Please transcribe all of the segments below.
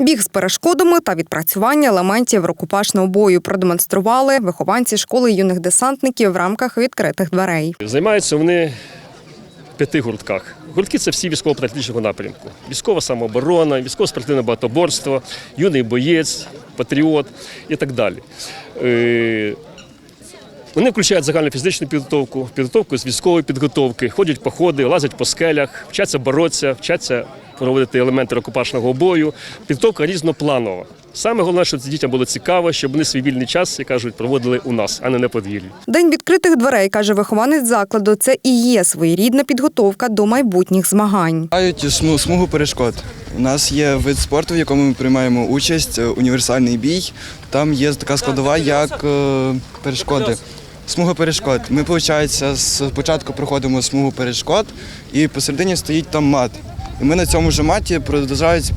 Біг з перешкодами та відпрацювання елементів рукопашного бою продемонстрували вихованці школи юних десантників в рамках відкритих дверей. Займаються вони в п'яти гуртках. Гуртки це всі військово-патріотичного напрямку. Військова самооборона, військово-спортивне багатоборство, юний боєць, патріот і так далі. Е, Вони включають загальну фізичну підготовку, підготовку з військової підготовки, ходять походи, лазять по скелях, вчаться боротися, вчаться проводити елементи рукопашного бою. Підготовка різнопланова. Саме головне, щоб дітям було цікаво, щоб вони свій вільний час, як кажуть, проводили у нас, а не на подвір'ї. День відкритих дверей, каже вихованець закладу, це і є своєрідна підготовка до майбутніх змагань. Мають смугу перешкод. У нас є вид спорту, в якому ми приймаємо участь, е, універсальний бій. Там є така складова, як е, перешкоди. Смуга перешкод. Ми, виходить, спочатку проходимо смугу перешкод, і посередині стоїть там мат. І ми на цьому ж маті продовжують,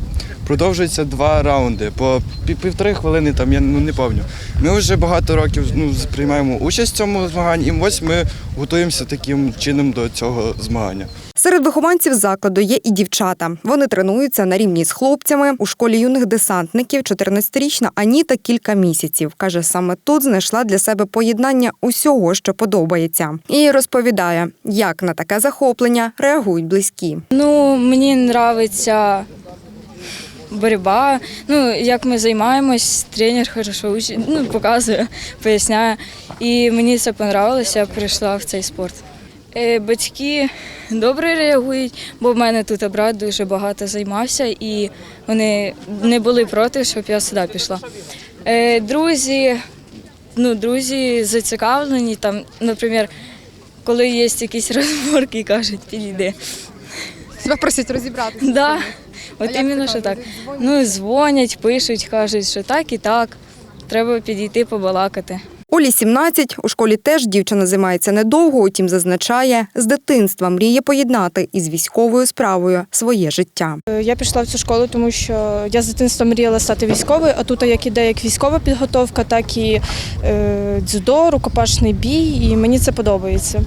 продовжуються два раунди по півтори хвилини, там я ну, не пам'ятаю. Ми вже багато років ну, приймаємо участь в цьому змаганні, і ось ми готуємося таким чином до цього змагання. Серед вихованців закладу є і дівчата. Вони тренуються на рівні з хлопцями. У школі юних десантників 14-річна Аніта кілька місяців. Каже, саме тут знайшла для себе поєднання усього, що подобається. І розповідає, як на таке захоплення реагують близькі. Ну, мені подобається боротьба. Ну, як ми займаємось, тренер хорошо учить, ну, показує, поясняє. І мені це подобалося, я прийшла в цей спорт. Е, Батьки добре реагують, бо в мене тут брат дуже багато займався, і вони не були проти, щоб я сюди пішла. Е, Друзі, ну, друзі зацікавлені, там, наприклад, коли є якісь розборки, кажуть, підійди. Тебе просять розібратися. Да. От іменно що так. Ну, дзвонять, пишуть, кажуть, що так і так. Треба підійти побалакати. Олі 17, у школі теж дівчина займається недовго, утім зазначає, з дитинства мріє поєднати із військовою справою своє життя. Я пішла в цю школу, тому що я з дитинства мріяла стати військовою, а тут як іде як військова підготовка, так і е, дзюдо, рукопашний бій, і мені це подобається.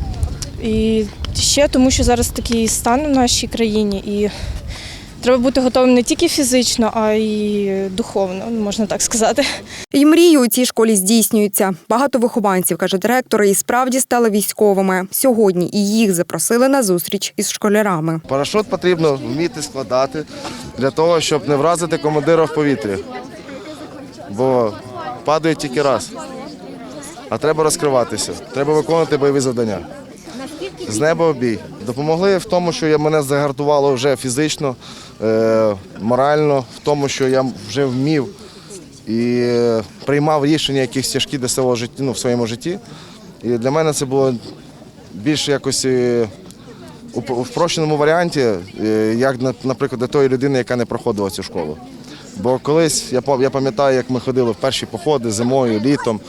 І ще тому, що зараз такий стан в нашій країні, і треба бути готовим не тільки фізично, а й духовно, можна так сказати. І мрії у цій школі здійснюються. Багато вихованців, каже директор, і справді стали військовими. Сьогодні і їх запросили на зустріч із школярами. Парашут потрібно вміти складати для того, щоб не вразити командира в повітрі. Бо падає тільки раз. А треба розкриватися, треба виконувати бойові завдання. З неба обій. Допомогли в тому, що мене загартувало вже фізично, е, морально, в тому, що я вже вмів і е, приймав рішення якісь тяжкі для свого життя ну, в своєму житті. І для мене це було більше якось. е, у п- у спрощеному варіанті, як на- наприклад, для тої людини, яка не проходила цю школу. Бо колись я пам'ятаю, як ми ходили в перші походи зимою, літом.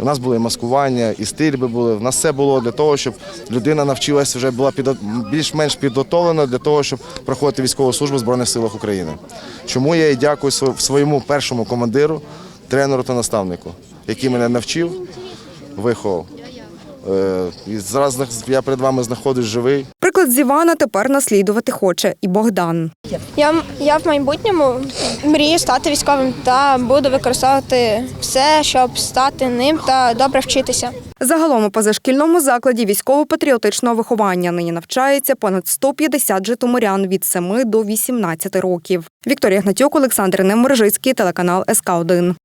У нас були і маскування, і стрільби були. У нас все було для того, щоб людина навчилася вже була підо- більш-менш підготовлена для того, щоб проходити військову службу в Збройних силах України. Чому я і дякую своєму першому командиру, тренеру та наставнику, який мене навчив, виховав. Е, І зараз я перед вами знаходжусь живий. Приклад з Івана тепер наслідувати хоче і Богдан. Я, я в майбутньому мрію стати військовим та буду використовувати все, щоб стати ним та добре вчитися. Загалом у позашкільному закладі військово-патріотичного виховання нині навчається понад 150 житомирян від 7 до 18 років. Вікторія Гнатюк, Олександр Немержицький, телеканал СК 1